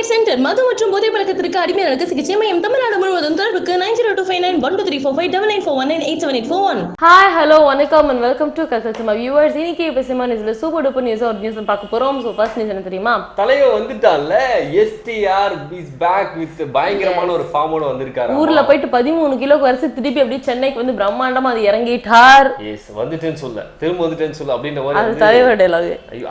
Care centre மது மற்றும் போதை பழக்கத்திற்கு அடிமையாளருக்கு சிகிச்சை மையம் தமிழ்நாடு முழுவதும் தொடர்புக்கு nine zero two five nine one two three four five double nine four one nine eight seven eight four one hi hello வணக்கம் அண்ட் வெல்கம் டு கசல் சிமா வியூவர்ஸ் இன்னைக்கு இப்போ சிமா நியூஸ்ல சூப்பர் டூப்பர் நியூஸ் ஒரு நியூஸ் பார்க்க போறோம். ஸோ ஃபர்ஸ்ட் நியூஸ் என்ன தெரியுமா? தலைவன் வந்துட்டான்ல. எஸ்டிஆர் இஸ் பேக் வித் பயங்கரமான ஒரு ஃபார்மோட வந்திருக்காரு ஊர்ல போயிட்டு பதிமூணு கிலோ குறைச்சு திருப்பி அப்படியே சென்னைக்கு வந்து பிரம்மாண்டமா அது இறங்கிட்டார். எஸ் வந்துட்டேன்னு சொல்ல திரும்ப வந்துட்டேன்னு சொல்ல அப்படின்ற மாதிரி தலைவர்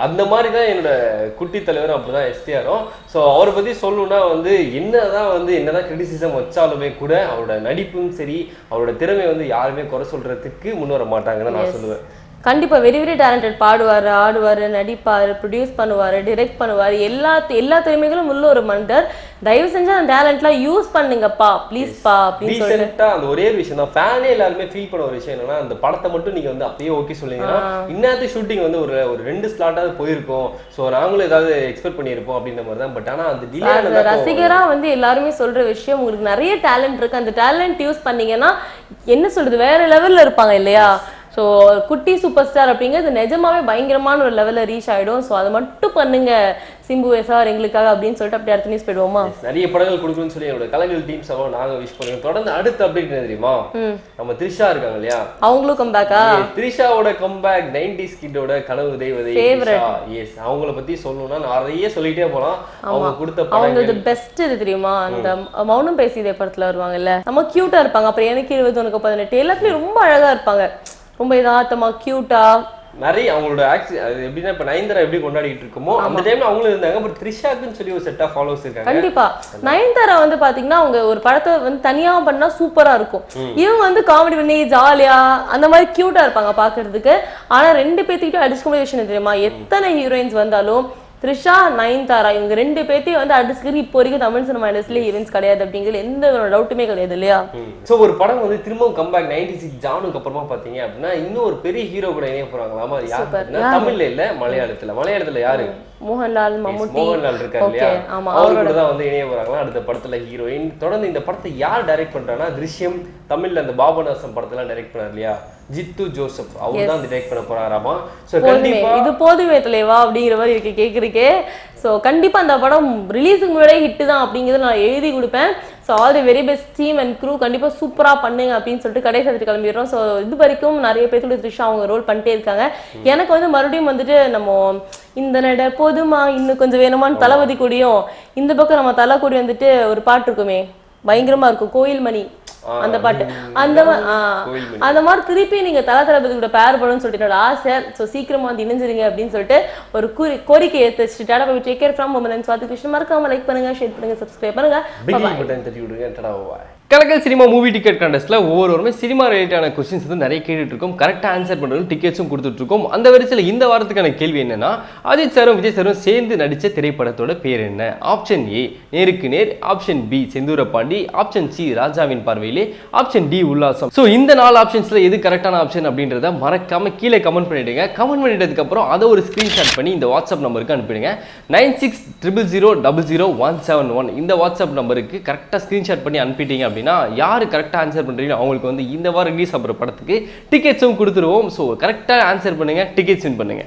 அந்த மாதிரி தான் என்னோட குட்டி தலைவரும் அப்படிதான் எஸ்டிஆரும் ஸோ அவரை பத்தி சொல்லணும்னா வந்து என்னதான் வந்து என்னதான் கிரிட்டிசிசம் வச்சாலுமே கூட அவரோட நடிப்பும் சரி அவரோட திறமை வந்து யாருமே குறை சொல்றதுக்கு முன் வர மாட்டாங்கன்னு நான் சொல்லுவேன். கண்டிப்பா வெரி வெரி டேலண்டட் பாடுவாரு ஆடுவாரு நடிப்பாரு ப்ரொடியூஸ் பண்ணுவாரு டிரெக்ட் பண்ணுவாரு. எல்லா எல்லா திறமைகளும் உள்ள ஒரு மனிதர். தயவு செஞ்சு அந்த டேலண்ட்லாம் யூஸ் பண்ணுங்கப்பா. ப்ளீஸ் பா அப்படின்னு சொல்லிட்டு. அந்த ஒரே ஒரு விஷயம் தான். ஃபேனே எல்லாருமே ஃபீல் பண்ண ஒரு விஷயம் என்னன்னா அந்த படத்தை மட்டும் நீங்க வந்து அப்பயே ஓகே சொல்லிங்கன்னா இன்னத்து ஷூட்டிங் வந்து ஒரு ஒரு ரெண்டு ஸ்லாட்டாவது போயிருக்கும். ஸோ நாங்களும் ஏதாவது எக்ஸ்பெக்ட் பண்ணியிருப்போம் அப்படின்ற மாதிரி தான். பட் ஆனா அந்த டிலே As a ரசிகரா வந்து எல்லாருமே சொல்ற விஷயம் உங்களுக்கு நிறைய டேலண்ட் இருக்கு. அந்த டேலண்ட் யூஸ் பண்ணீங்கன்னா என்ன சொல்றது வேற லெவல்ல இருப்பாங்க இல்லையா? ஸோ குட்டி சூப்பர் ஸ்டார் அப்படிங்கிறது நிஜமாவே பயங்கரமான ஒரு லெவல்ல ரீச் ஆயிடும். ஸோ அதை மட்டும் பண்ணுங்க சிம்பு சார் எங்களுக்காக அப்படின்னு சொல்லிட்டு அப்படியே அடுத்த நியூஸ் போயிடுவோமா? நிறைய படங்கள் கொடுக்கணும்னு சொல்லி என்னோட கலைஞர் டீம் எல்லாம் நாங்க விஷ் பண்ணுவோம் தொடர்ந்து அடுத்த அப்டேட் என்ன தெரியுமா? நம்ம த்ரிஷா இருக்காங்க இல்லையா? அவங்களும் கம்பேக்கா த்ரிஷாவோட கம்பேக் நைன்டிஸ் கிட்டோட கனவு தெய்வதை. எஸ் அவங்கள பத்தி சொல்லணும்னா நிறைய சொல்லிட்டே போலாம். அவங்க கொடுத்த அவங்க படங்கள் பெஸ்ட் இது தெரியுமா? அந்த மௌனம் பேசி இதே படத்துல வருவாங்கல்ல. நம்ம கியூட்டா இருப்பாங்க. அப்புறம் எனக்கு இருபது உனக்கு பதினெட்டு. எல்லாத்துலயும் ரொம்ப அழகா இருப்பாங்க. ரொம்ப யதார்த்தமா கியூட்டா நிறைய அவங்களோட ஆக்சி அது எப்படின்னா இப்ப நயன்தாரா எப்படி கொண்டாடிட்டு இருக்கோமோ அந்த டைம்ல அவங்களும் இருந்தாங்க. பட் த்ரிஷாக்குன்னு சொல்லி ஒரு செட் ஆஃப் ஃபாலோவர்ஸ் இருக்காங்க. கண்டிப்பா. நயன்தாரா வந்து பாத்தீங்கன்னா அவங்க ஒரு படத்தை வந்து தனியா பண்ணா சூப்பரா இருக்கும். இவங்க வந்து காமெடி பண்ணி ஜாலியா அந்த மாதிரி கியூட்டா இருப்பாங்க பாக்குறதுக்கு. ஆனா ரெண்டு பேர்த்துக்கிட்ட என்ன தெரியுமா? எத்தனை ஹீரோயின்ஸ் வந்தாலும் த்ரிஷா நயன்தாரா இவங்க ரெண்டு பேர்த்தையும் வந்து அடிச்சுக்கிறது இப்போ வரைக்கும் தமிழ் சினிமா இண்டஸ்ட்ரியில ஹீரோயின்ஸ் கிடையாது அப்படிங்கிறது எந்த ஒரு டவுட்டுமே கிடையாது இல்லையா? சோ ஒரு படம் வந்து திரும்பவும் கம்பேக் நைன்டி சிக்ஸ் ஜானுக்கு அப்புறமா பாத்தீங்க அப்படின்னா இன்னும் ஒரு பெரிய ஹீரோ கூட இணைய போறாங்களாமா யாரு? தமிழ்ல இல்ல மலையாளத்துல. மலையாளத்துல யாரு? மோகன்லால் மம்முட்டி. மோகன்லால் இருக்காரு இல்லையா? ஆமா, அவரு கூட தான் வந்து இணைய போறாங்களா அடுத்த படத்துல ஹீரோயின் தொடர்ந்து இந்த படத்தை யார் டைரக்ட் பண்றாங்கன்னா திருஷ்யம் தமிழ்ல அந்த பாபநாசம் படத்தெல்லாம் டைரக்ட் பண்ணார் இல்லையா? ஜித்து ஜோசப். அவர் தான் டைரக்ட் பண்ண போறாராமா? சோ போதுமே. கண்டிப்பா இது போதுமே தலைவா அப்படிங்கிற மாதிரி இருக்கு கேக்குறக்கே ஸோ கண்டிப்பா அந்த படம் ரிலீஸுக்கு முன்னாடியே ஹிட் தான் அப்படிங்கிறத நான் எழுதி கொடுப்பேன். So all the very best team and crew கண்டிப்பா சூப்பரா பண்ணுங்க அப்படின்னு சொல்லிட்டு கடை சேர்த்துட்டு கிளம்பிடுறோம். ஸோ இது வரைக்கும் நிறைய பேர்த்தோட த்ரிஷா அவங்க ரோல் பண்ணிட்டே இருக்காங்க. எனக்கு வந்து மறுபடியும் வந்துட்டு நம்ம இந்த நட போதுமா இன்னும் கொஞ்சம் வேணுமான்னு தளபதி கூடியும் இந்த பக்கம் நம்ம தலை கூடி வந்துட்டு ஒரு பாட்டு இருக்குமே பயங்கரமா இருக்கும் கோயில் மணி அந்த பாட்டு. அந்த. அந்த மாதிரி திருப்பி நீங்க தல தளபதி கூட பேர் பண்ணணும்னு சொல்லிட்டு என்னோட ஆசை. ஸோ சீக்கிரமா வந்து இணைஞ்சிருங்க அப்படின்னு சொல்லிட்டு ஒரு குறி கோரிக்கை ஏற்று டாடா போய் take care from woman Swathi Krishnan மறக்காம லைக் பண்ணுங்க ஷேர் பண்ணுங்க சப்ஸ்கிரைப் பண்ணுங்க. கலக்கல் சினிமா மூவி டிக்கெட் கண்டஸ்ட்ல ஒவ்வொருவருமே சினிமா ரிலேட்டான கொஸ்டின்ஸ் வந்து நிறைய கேட்டுட்ருக்கோம் கரெக்டாக ஆன்சர் பண்ணுறது டிக்கெட்ஸும் கொடுத்துட்ருக்கோம் அந்த வரிசையில் இந்த வாரத்துக்கான கேள்வி என்னன்னா அஜித் சாரும் விஜய் சாரும் சேர்ந்து நடித்த திரைப்படத்தோட பேர் என்ன? ஆப்ஷன் ஏ நேருக்கு நேர். ஆப்ஷன் பி செந்தூர பாண்டி ஆப்ஷன் சி ராஜாவின் பார்வையிலே. ஆப்ஷன் டி உல்லாசம். ஸோ இந்த நாலு ஆப்ஷன்ஸில் எது கரெக்டான ஆப்ஷன் அப்படின்றத மறக்காமல் கீழே கமெண்ட் பண்ணிவிடுங்க கமெண்ட் பண்ணிட்டதுக்கப்புறம் அதை ஒரு ஸ்க்ரீன்ஷாட் பண்ணி இந்த வாட்ஸ்அப் நம்பருக்கு அனுப்பிடுங்க. Nine six triple zero double zero one seven one இந்த வாட்ஸ்அப் நம்பருக்கு கரெக்டாக ஸ்க்ரீன்ஷாட் பண்ணி அனுப்பிட்டீங்க அப்படின்னு யார் கரெக்டாக ஆன்சர் பண்ணுறீங்க அவங்களுக்கு வந்து இந்த வாரம் ரிலீஸ் ஆகிற படத்துக்கு டிக்கெட்ஸும் கொடுத்துருவோம். ஸோ கரெக்டாக ஆன்சர் பண்ணுங்க டிக்கெட்ஸ் வின் பண்ணுங்க.